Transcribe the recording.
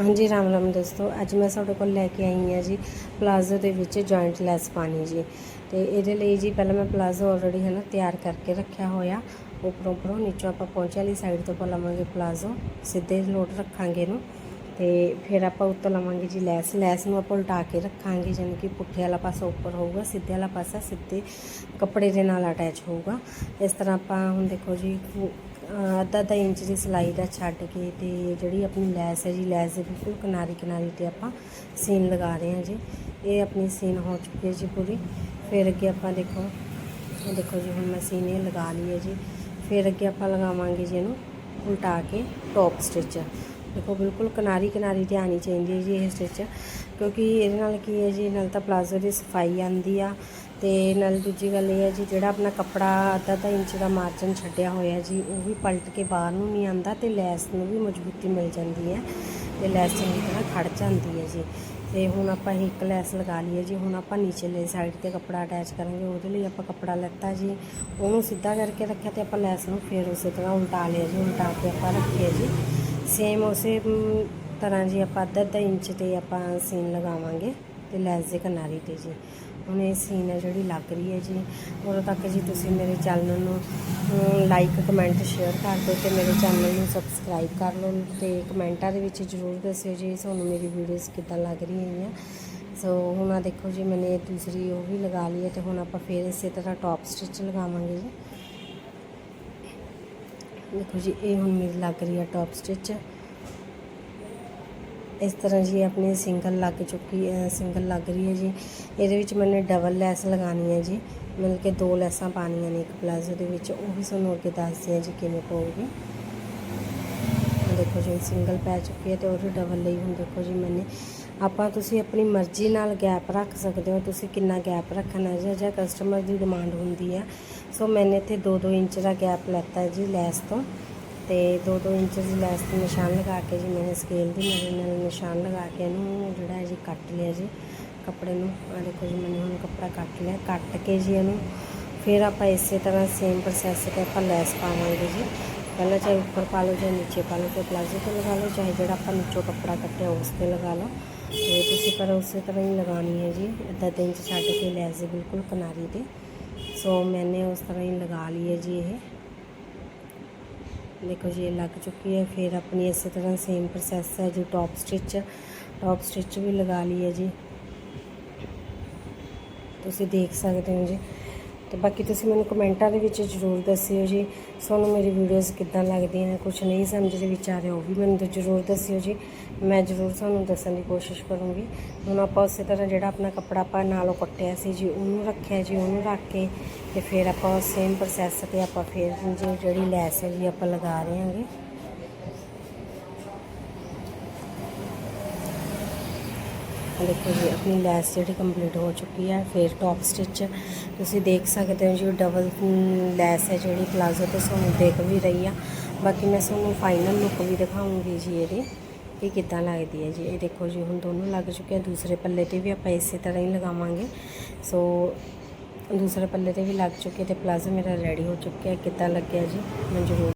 ਹਾਂਜੀ, ਰਾਮ ਰਾਮ ਦੋਸਤੋ। ਅੱਜ ਮੈਂ ਤੁਹਾਡੇ ਕੋਲ ਲੈ ਕੇ ਆਈ ਹਾਂ ਜੀ ਪਲਾਜ਼ੋ ਦੇ ਵਿੱਚ ਜੁਆਇੰਟ ਲੈਸ ਪਾਣੀ ਜੀ। ਤੇ ਇਹਦੇ ਲਈ ਜੀ ਪਹਿਲਾਂ ਮੈਂ ਪਲਾਜ਼ੋ ਆਲਰੇਡੀ ਹੈ ਨਾ ਤਿਆਰ ਕਰਕੇ ਰੱਖਿਆ ਹੋਇਆ। ਉੱਪਰੋਂ ਉੱਪਰੋਂ ਨੀਚੋਂ ਆਪਾਂ ਪਹੁੰਚੇ ਵਾਲੀ ਸਾਈਡ ਤੋਂ ਆਪਾਂ ਲਵਾਂਗੇ ਪਲਾਜ਼ੋ। ਸਿੱਧੇ ਲੋਟ ਰੱਖਾਂਗੇ ਇਹਨੂੰ। ਤੇ ਫਿਰ ਆਪਾਂ ਉੱਤੋਂ ਲਵਾਂਗੇ ਜੀ ਲੈਸ। ਲੈਸ ਨੂੰ ਆਪਾਂ ਉਲਟਾ ਕੇ ਰੱਖਾਂਗੇ, ਜਾਣੀ ਕਿ ਪੁੱਠੇ ਵਾਲਾ ਪਾਸਾ ਉੱਪਰ ਹੋਊਗਾ, ਸਿੱਧੇ ਵਾਲਾ ਪਾਸਾ ਸਿੱਧੇ ਕੱਪੜੇ ਦੇ ਨਾਲ ਅਟੈਚ ਹੋਊਗਾ। ਇਸ ਤਰ੍ਹਾਂ ਆਪਾਂ ਹੁਣ ਦੇਖੋ ਜੀ ਅੱਧਾ ਅੱਧਾ ਇੰਚ ਦੀ ਸਿਲਾਈ ਦਾ ਛੱਡ ਕੇ ਤੇ ਜਿਹੜੀ ਆਪਣੀ ਲੈਸ ਹੈ ਜੀ, ਲੈਸ ਦੇ ਬਿਲਕੁਲ ਕਿਨਾਰੀ ਕਿਨਾਰੀ ਤੇ ਆਪਾਂ ਸੀਨ ਲਗਾ ਰਹੇ ਹਾਂ ਜੀ। ਇਹ ਆਪਣੀ ਸੀਨ ਹੋ ਚੁੱਕੀ ਹੈ ਜੀ ਪੂਰੀ। ਫਿਰ ਅੱਗੇ ਆਪਾਂ ਦੇਖੋ, ਇਹ ਦੇਖੋ ਜੀ, ਹੁਣ ਮੈਂ ਸੀਨ ਇਹ ਲਗਾ ਲਈ ਹੈ ਜੀ। ਫਿਰ ਅੱਗੇ ਆਪਾਂ ਲਗਾਵਾਂਗੇ ਜੀ ਇਹਨੂੰ ਉਲਟਾ ਕੇ ਟੌਪ ਸਟਿਚ ਦੇਖੋ ਬਿਲਕੁਲ ਕਿਨਾਰੀ ਕਿਨਾਰੀ ਤੇ ਆਣੀ ਚਾਹੀਦੀ ਹੈ ਜੀ ਇਹ ਸਟਿਚ, ਕਿਉਂਕਿ ਇਹਦੇ ਨਾਲ ਕੀ ਹੈ ਜੀ, ਨਾਲ ਤਾਂ ਪਲਾਜ਼ੋ ਦੀ ਸਫ਼ਾਈ ਆਂਦੀ ਆ ਤੇ ਨਾਲ ਦੂਜੀ ਗੱਲ ਇਹ ਹੈ ਜੀ, ਜਿਹੜਾ ਆਪਣਾ ਕੱਪੜਾ ਅੱਧਾ ਅੱਧਾ ਇੰਚ ਦਾ ਮਾਰਜਨ ਛੱਡਿਆ ਹੋਇਆ ਜੀ, ਉਹ ਵੀ ਪਲਟ ਕੇ ਬਾਹਰ ਨੂੰ ਨਹੀਂ ਆਂਦਾ ਤੇ ਲੈਸ ਨੂੰ ਵੀ ਮਜ਼ਬੂਤੀ ਮਿਲ ਜਾਂਦੀ ਹੈ ਤੇ ਲੈਸ ਚੰਗੀ ਤਰ੍ਹਾਂ ਖੜ ਜਾਂਦੀ ਹੈ ਜੀ। ਤੇ ਹੁਣ ਆਪਾਂ ਇੱਕ ਲੈਸ ਲਗਾ ਲਈਏ ਜੀ, ਹੁਣ ਆਪਾਂ ਨੀਚੇਲੇ ਸਾਈਡ ਤੇ ਕੱਪੜਾ ਅਟੈਚ ਕਰਾਂਗੇ, ਉਹਦੇ ਲਈ ਆਪਾਂ ਕੱਪੜਾ ਲੈਤਾ ਜੀ, ਉਹਨੂੰ ਸਿੱਧਾ ਕਰਕੇ ਰੱਖਿਆ ਤੇ ਆਪਾਂ ਲੈਸ ਨੂੰ ਫੇਰ ਉਸੇ ਤਰ੍ਹਾਂ ਉਲਟਾ ਲਿਆ ਜੀ, ਉਲਟਾ ਕੇ ਆਪਾਂ ਰੱਖਿਆ ਜੀ। ਸੇਮ ਉਸੇ ਤਰ੍ਹਾਂ ਜੀ ਆਪਾਂ ਅੱਧਾ ਅੱਧਾ ਇੰਚ ਤੇ ਆਪਾਂ ਸੀਨ ਲਗਾਵਾਂਗੇ ਤੇ ਲੈਸ ਦੇ ਕਿਨਾਰੇ ਤੇ ਜੀ। ਹੁਣ ਇਹ ਸੀਨ ਹੈ ਜਿਹੜੀ ਲੱਗ ਰਹੀ ਹੈ ਜੀ। ਉਦੋਂ ਤੱਕ ਜੀ ਤੁਸੀਂ ਮੇਰੇ ਚੈਨਲ ਨੂੰ ਲਾਈਕ ਕਮੈਂਟ ਸ਼ੇਅਰ ਕਰ ਦਿਓ ਤੇ ਮੇਰੇ ਚੈਨਲ ਨੂੰ ਸਬਸਕ੍ਰਾਈਬ ਕਰ ਲਓ ਤੇ ਕਮੈਂਟਾਂ ਦੇ ਵਿੱਚ ਜ਼ਰੂਰ ਦੱਸਿਓ ਜੀ ਤੁਹਾਨੂੰ ਮੇਰੀ ਵੀਡੀਓਜ਼ ਕਿੱਦਾਂ ਲੱਗ ਰਹੀਆਂ ਹੈ ਸੋ ਹੁਣ ਆ ਦੇਖੋ ਜੀ, ਮੈਨੇ ਦੂਸਰੀ ਉਹ ਵੀ ਲਗਾ ਲਈ ਹੈ ਤੇ ਹੁਣ ਆਪਾਂ ਫੇਰ ਇਸੇ ਤਰ੍ਹਾਂ ਟੌਪ ਸਟਿਚ ਲਗਾਵਾਂਗੇ ਜੀ। ਦੇਖੋ ਜੀ, ਇਹ ਹੁਣ ਮੇਰੀ ਲੱਗ ਰਹੀ ਹੈ ਟੌਪ ਸਟਿਚ ਇਸ ਤਰ੍ਹਾਂ ਜੀ ਆਪਣੀ ਸਿੰਗਲ ਲੱਗ ਚੁੱਕੀ ਹੈ ਸਿੰਗਲ ਲੱਗ ਰਹੀ ਹੈ ਜੀ। ਇਹਦੇ ਵਿੱਚ ਮੈਨੇ ਡਬਲ ਲੈਸ ਲਗਾਣੀ ਹੈ ਜੀ। ਮਤਲਬ ਕਿ ਦੋ ਲੈਸਾਂ ਪਾਣੀਆਂ ਨੇ, ਇੱਕ ਪਲਾਜ਼ੋ ਦੇ ਵਿੱਚ। ਉਹ ਵੀ ਤੁਹਾਨੂੰ ਅੱਗੇ ਦੱਸਦੇ ਹਾਂ ਜੀ ਕਿਵੇਂ ਪਾਉਗੀ ਦੇਖੋ ਜੀ ਸਿੰਗਲ ਪੈ ਚੁੱਕੀ ਹੈ ਤੇ ਉਹ ਡਬਲ ਲਈ ਹੁਣ ਦੇਖੋ ਜੀ ਮੈਨੇ। ਆਪਾਂ ਤੁਸੀਂ ਆਪਣੀ ਮਰਜ਼ੀ ਨਾਲ ਗੈਪ ਰੱਖ ਸਕਦੇ ਹੋ, ਤੁਸੀਂ ਕਿੰਨਾ ਗੈਪ ਰੱਖਣਾ ਹੈ ਜਾਂ ਕਸਟਮਰ ਦੀ ਡਿਮਾਂਡ ਹੁੰਦੀ ਆ। ਸੋ ਮੈਨੇ ਇੱਥੇ 2-2 ਇੰਚ ਦਾ ਗੈਪ ਲੈਤਾ ਜੀ ਲੈਸ ਤੋਂ। ਤੇ 2-2 ਇੰਚ ਦੀ ਲੈਸ ਤੇ ਨਿਸ਼ਾਨ ਲਗਾ ਕੇ ਜੀ ਮੈਂ ਸਕੇਲ ਦੀ ਮਦਦ ਨਾਲ ਨਿਸ਼ਾਨ ਲਗਾ ਕੇ ਇਹਨੂੰ ਜਿਹੜਾ ਜੀ ਕੱਟ ਲਿਆ ਜੀ। ਕੱਪੜੇ ਨੂੰ ਆ ਦੇਖੋ ਜੀ ਮੈਨੇ ਹੁਣ ਕੱਪੜਾ ਕੱਟ ਲਿਆ। ਕੱਟ ਕੇ ਜੀ ਇਹਨੂੰ ਫਿਰ ਆਪਾਂ ਇਸੇ ਤਰ੍ਹਾਂ ਸੇਮ ਪ੍ਰੋਸੈਸ ਤੇ ਆਪਾਂ ਲੈਸ ਪਾਵਾਂਗੇ ਜੀ। ਪਹਿਲਾਂ ਚਾਹੇ ਉੱਪਰ ਪਾ ਲਓ ਜਾਂ ਨੀਚੇ ਪਾ ਲਓ, ਚਾਹੇ ਪਲਾਜ਼ੋ ਤੇ ਲਗਾ ਲਓ, ਚਾਹੇ ਜਿਹੜਾ ਆਪਾਂ ਨੀਚੋਂ ਕੱਪੜਾ ਕੱਟਿਆ ਉਸ ਤੇ ਲਗਾ ਲਓ। ਤੇ ਤੁਸੀਂ ਪਰ ਉਸੇ ਤਰ੍ਹਾਂ ਹੀ ਲਗਾਉਣੀ ਹੈ ਜੀ। ਅੱਧਾ ਤਿੰਨ ਇੰਚ ਛੱਡ ਕੇ ਲੈਸ ਦੇ ਬਿਲਕੁਲ ਕਿਨਾਰੀ ਤੇ। ਸੋ ਮੈਨੇ ਉਸ ਤਰ੍ਹਾਂ ਹੀ ਲਗਾ ਲਈ ਹੈ ਜੀ ਇਹ। ਦੇਖੋ ਜੀ, ਇਹ ਲੱਗ ਚੁੱਕੀ ਹੈ। ਫਿਰ ਆਪਣੀ ਇਸੇ ਤਰ੍ਹਾਂ ਸੇਮ ਪ੍ਰੋਸੈਸ ਹੈ ਜੋ ਟੌਪ ਸਟਿਚ ਟੌਪ ਸਟਿਚ ਵੀ ਲਗਾ ਲਈ ਹੈ ਜੀ। ਤੁਸੀਂ ਦੇਖ ਸਕਦੇ ਹੋ ਜੀ। ਤੇ ਬਾਕੀ ਤੁਸੀਂ ਮੈਨੂੰ ਕਮੈਂਟਾਂ ਦੇ ਵਿੱਚ ਜ਼ਰੂਰ ਦੱਸਿਓ ਜੀ ਤੁਹਾਨੂੰ ਮੇਰੀ ਵੀਡੀਓਜ਼ ਕਿੱਦਾਂ ਲੱਗਦੀਆਂ ਨੇ ਕੁਝ ਨਹੀਂ ਸਮਝ ਦੇ ਵਿੱਚ ਆ ਰਿਹਾ ਉਹ ਵੀ ਮੈਨੂੰ ਜ਼ਰੂਰ ਦੱਸਿਓ ਜੀ। ਮੈਂ ਜ਼ਰੂਰ ਤੁਹਾਨੂੰ ਦੱਸਣ ਦੀ ਕੋਸ਼ਿਸ਼ ਕਰੂੰਗੀ। ਹੁਣ ਆਪਾਂ ਉਸੇ ਤਰ੍ਹਾਂ ਜਿਹੜਾ ਆਪਣਾ ਕੱਪੜਾ ਆਪਾਂ ਨਾਲੋਂ ਕੱਟਿਆ ਸੀ ਜੀ, ਉਹਨੂੰ ਰੱਖਿਆ ਜੀ, ਉਹਨੂੰ ਰੱਖ ਕੇ ਤੇ ਫਿਰ ਆਪਾਂ ਸੇਮ ਪ੍ਰੋਸੈਸ ਤੇ ਆਪਾਂ ਫਿਰ ਜੀ ਜਿਹੜੀ ਲੈਸ ਹੈ ਜੀ, ਆਪਾਂ ਲਗਾ ਰਹੇ ਹਾਂਗੇ। ਆਹ ਦੇਖੋ ਜੀ, ਆਪਣੀ ਲੈਸ ਜਿਹੜੀ ਕੰਪਲੀਟ ਹੋ ਚੁੱਕੀ ਹੈ, ਫਿਰ ਟੌਪ ਸਟਿਚ ਤੁਸੀਂ ਦੇਖ ਸਕਦੇ ਹੋ ਜੀ ਡਬਲ ਲੈਸ ਹੈ ਜਿਹੜੀ ਪਲਾਜ਼ੋ ਤੇ ਤੁਹਾਨੂੰ ਦੇਖ ਵੀ ਰਹੀ ਆ। ਬਾਕੀ ਮੈਂ ਤੁਹਾਨੂੰ ਫਾਈਨਲ ਲੁੱਕ ਵੀ ਦਿਖਾਉਂਗੀ ਜੀ ਇਹਦੀ, ਕਿ ਕਿੱਦਾਂ ਲੱਗਦੀ ਹੈ ਜੀ। ਇਹ ਦੇਖੋ ਜੀ, ਹੁਣ ਦੋਨੋਂ ਲੱਗ ਚੁੱਕੇ ਆ, ਦੂਸਰੇ ਪੱਲੇ ਤੇ ਵੀ ਆਪਾਂ ਇਸੇ ਤਰ੍ਹਾਂ ਹੀ ਲਗਾਵਾਂਗੇ। ਸੋ ਦੂਸਰੇ ਪੱਲੇ ਤੇ ਵੀ ਲੱਗ ਚੁੱਕੇ ਤੇ ਪਲਾਜ਼ੋ ਮੇਰਾ ਰੈਡੀ ਹੋ ਚੁੱਕਿਆ, ਕਿੱਦਾਂ ਲੱਗਿਆ ਜੀ ਮੈਨੂੰ ਜ਼ਰੂਰ